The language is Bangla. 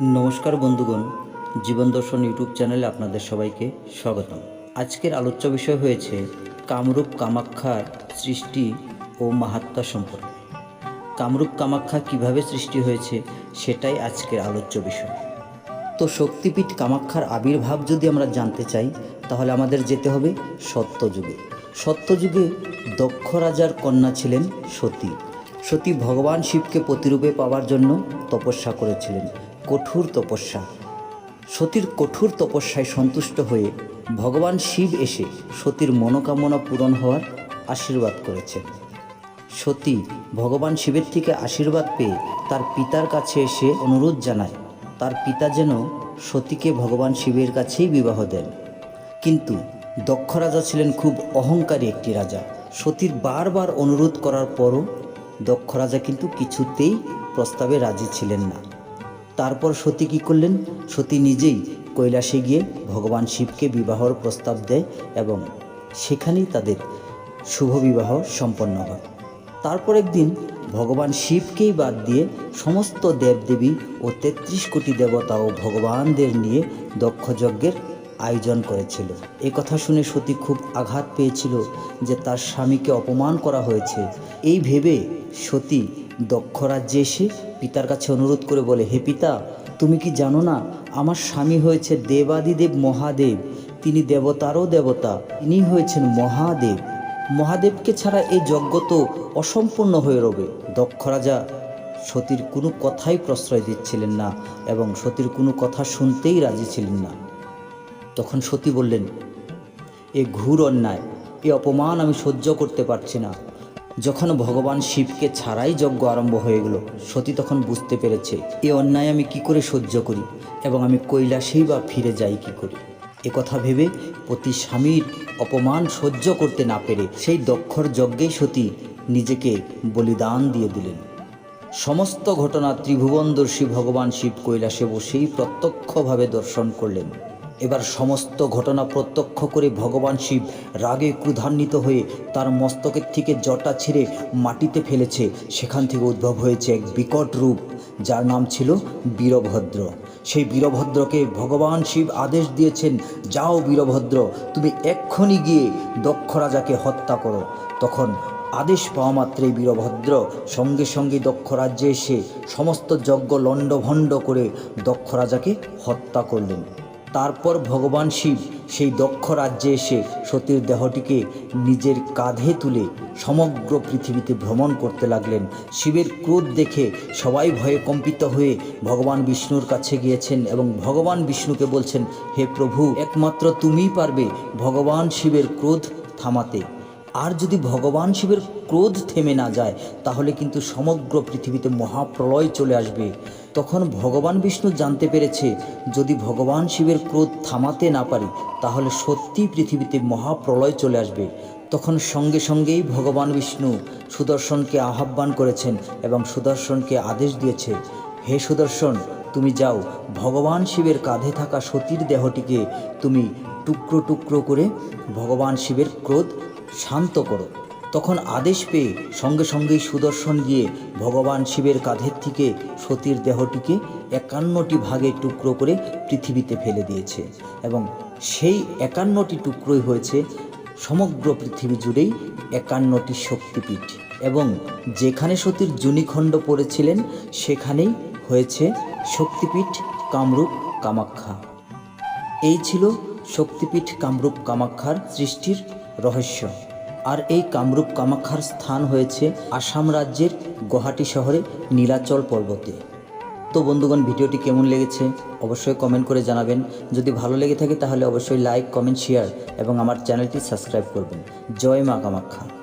নমস্কার বন্ধুগণ, জীবন দর্শন ইউটিউব চ্যানেলে আপনাদের সবাইকে স্বাগতম। আজকের আলোচ্য বিষয় হয়েছে কামরূপ কামাখ্যার সৃষ্টি ও মাহাত্মা সম্পর্কে। কামরূপ কামাখ্যা কীভাবে সৃষ্টি হয়েছে সেটাই আজকের আলোচ্য বিষয়। তো শক্তিপীঠ কামাখ্যার আবির্ভাব যদি আমরা জানতে চাই, তাহলে আমাদের যেতে হবে সত্যযুগে। সত্যযুগে দক্ষ রাজার কন্যা ছিলেন সতী। সতী ভগবান শিবকে প্রতিরূপে পাওয়ার জন্য তপস্যা করেছিলেন। কঠোর তপস্যা। সতীর কঠোর তপস্যায় সন্তুষ্ট হয়ে ভগবান শিব এসে সতীর মনোকামনা পূরণ হওয়ার আশীর্বাদ করেছেন। সতী ভগবান শিবের থেকে আশীর্বাদ পেয়ে তার পিতার কাছে এসে অনুরোধ জানায়, তার পিতা যেন সতীকে ভগবান শিবের কাছেই বিবাহ দেন। কিন্তু দক্ষ রাজা ছিলেন খুব অহংকারী একটি রাজা। সতীর বারবার অনুরোধ করার পরও দক্ষ রাজা কিন্তু কিছুতেই প্রস্তাবে রাজি ছিলেন না। তারপর সতী কী করলেন? সতী নিজেই কৈলাসে গিয়ে ভগবান শিবকে বিবাহর প্রস্তাব দেয় এবং সেখানেই তাদের শুভ বিবাহ সম্পন্ন হয়। তারপর একদিন ভগবান শিবকেই বাদ দিয়ে সমস্ত দেবদেবী ও তেত্রিশ কোটি দেবতা ও ভগবানদের নিয়ে দক্ষযজ্ঞের আয়োজন করেছিল। এ কথা শুনে সতী খুব আঘাত পেয়েছিল যে তার স্বামীকে অপমান করা হয়েছে। এই ভেবে সতী দক্ষ রাজ্যে এসে পিতার কাছে অনুরোধ করে বলে, হে পিতা, তুমি কি জানো না, আমার স্বামী হয়েছে দেবাদিদেব মহাদেব, তিনি দেবতারও দেবতা, ইনি হয়েছেন মহাদেব। মহাদেবকে ছাড়া এই যজ্ঞ তো অসম্পূর্ণ হয়ে রবে। দক্ষ রাজা, সতীর কোনো কথাই প্রশ্রয় দিচ্ছিলেন না এবং সতীর কোনো কথা শুনতেই রাজি ছিলেন না। তখন সতী বললেন, এ ঘুর অন্যায়, এ অপমান আমি সহ্য করতে পারছি না। যখন ভগবান শিবকে ছাড়াই যজ্ঞ আরম্ভ হয়ে গেল, সতী তখন বুঝতে পেরেছে, এ অন্যায় আমি কি করে সহ্য করি এবং আমি কৈলাসেই বা ফিরে যাই কি করে? কথা ভেবে প্রতি স্বামীর অপমান সহ্য করতে না পেরে সেই দক্ষর যজ্ঞেই সতী নিজেকে বলিদান দিয়ে দিলেন। সমস্ত ঘটনা ত্রিভুবনদর্শী ভগবান শিব কৈলাসে বসেই প্রত্যক্ষভাবে দর্শন করলেন। এবার সমস্ত ঘটনা প্রত্যক্ষ করে ভগবান শিব রাগে ক্রুধান্বিত হয়ে তার মস্তকের থেকে জটা ছিঁড়ে মাটিতে ফেলেছে। সেখান থেকে উদ্ভব হয়েছে এক বিকট রূপ, যার নাম ছিল বীরভদ্র। সেই বীরভদ্রকে ভগবান শিব আদেশ দিয়েছেন, যাও বীরভদ্র, তুমি এক্ষুনি গিয়ে দক্ষ রাজাকে হত্যা করো। তখন আদেশ পাওয়া মাত্রই বীরভদ্র সঙ্গে সঙ্গে দক্ষ রাজ্যে এসে সমস্ত যজ্ঞ লণ্ডভণ্ড করে দক্ষ রাজাকে হত্যা করলেন। তারপর ভগবান শিব সেই দক্ষ রাজ্যে এসে সতীর দেহটিকে নিজের কাঁধে তুলে সমগ্র পৃথিবীতে ভ্রমণ করতে লাগলেন। শিবের ক্রোধ দেখে সবাই ভয়ে কম্পিত হয়ে ভগবান বিষ্ণুর কাছে গিয়েছেন এবং ভগবান বিষ্ণুকে বলছেন, হে প্রভু, একমাত্র তুমিই পারবে ভগবান শিবের ক্রোধ থামাতে। আর যদি ভগবান শিবের ক্রোধ থেমে না যায়, তাহলে কিন্তু সমগ্র পৃথিবীতে মহাপ্রলয় চলে আসবে। তখন ভগবান বিষ্ণু জানতে পেরেছে, যদি ভগবান শিবের ক্রোধ থামাতে না পারি, তাহলে সত্যিই পৃথিবীতে মহাপ্রলয় চলে আসবে। তখন সঙ্গে সঙ্গেই ভগবান বিষ্ণু সুদর্শনকে আহ্বান করেছেন এবং সুদর্শনকে আদেশ দিয়েছে, হে সুদর্শন, তুমি যাও, ভগবান শিবের কাঁধে থাকা সতীর দেহটিকে তুমি টুকরো টুকরো করে ভগবান শিবের ক্রোধ শান্ত করো। তখন আদেশ পেয়ে সঙ্গে সঙ্গেই সুদর্শন গিয়ে ভগবান শিবের কাঁধের থেকে সতীর দেহটিকে একান্নটি ভাগে টুকরো করে পৃথিবীতে ফেলে দিয়েছে এবং সেই একান্নটি টুকরোই হয়েছে সমগ্র পৃথিবী জুড়েই একান্নটি শক্তিপীঠ এবং যেখানে সতীর জুনিখণ্ড পড়েছিলেন, সেখানেই হয়েছে শক্তিপীঠ কামরূপ কামাখ্যা। এই ছিল শক্তিপীঠ কামরূপ কামাখ্যার সৃষ্টির রহস্য। আর এই কামরূপ কামাখ্যার স্থান হয়েছে আসাম রাজ্যের গুয়াহাটি শহরে নীলাচল পর্বতে। তো বন্ধুগণ, ভিডিওটি কেমন লেগেছে অবশ্যই কমেন্ট করে জানাবেন। যদি ভালো লেগে থাকে তাহলে অবশ্যই লাইক কমেন্ট শেয়ার এবং আমার চ্যানেলটি সাবস্ক্রাইব করবেন। জয় মা কামাখ্যা।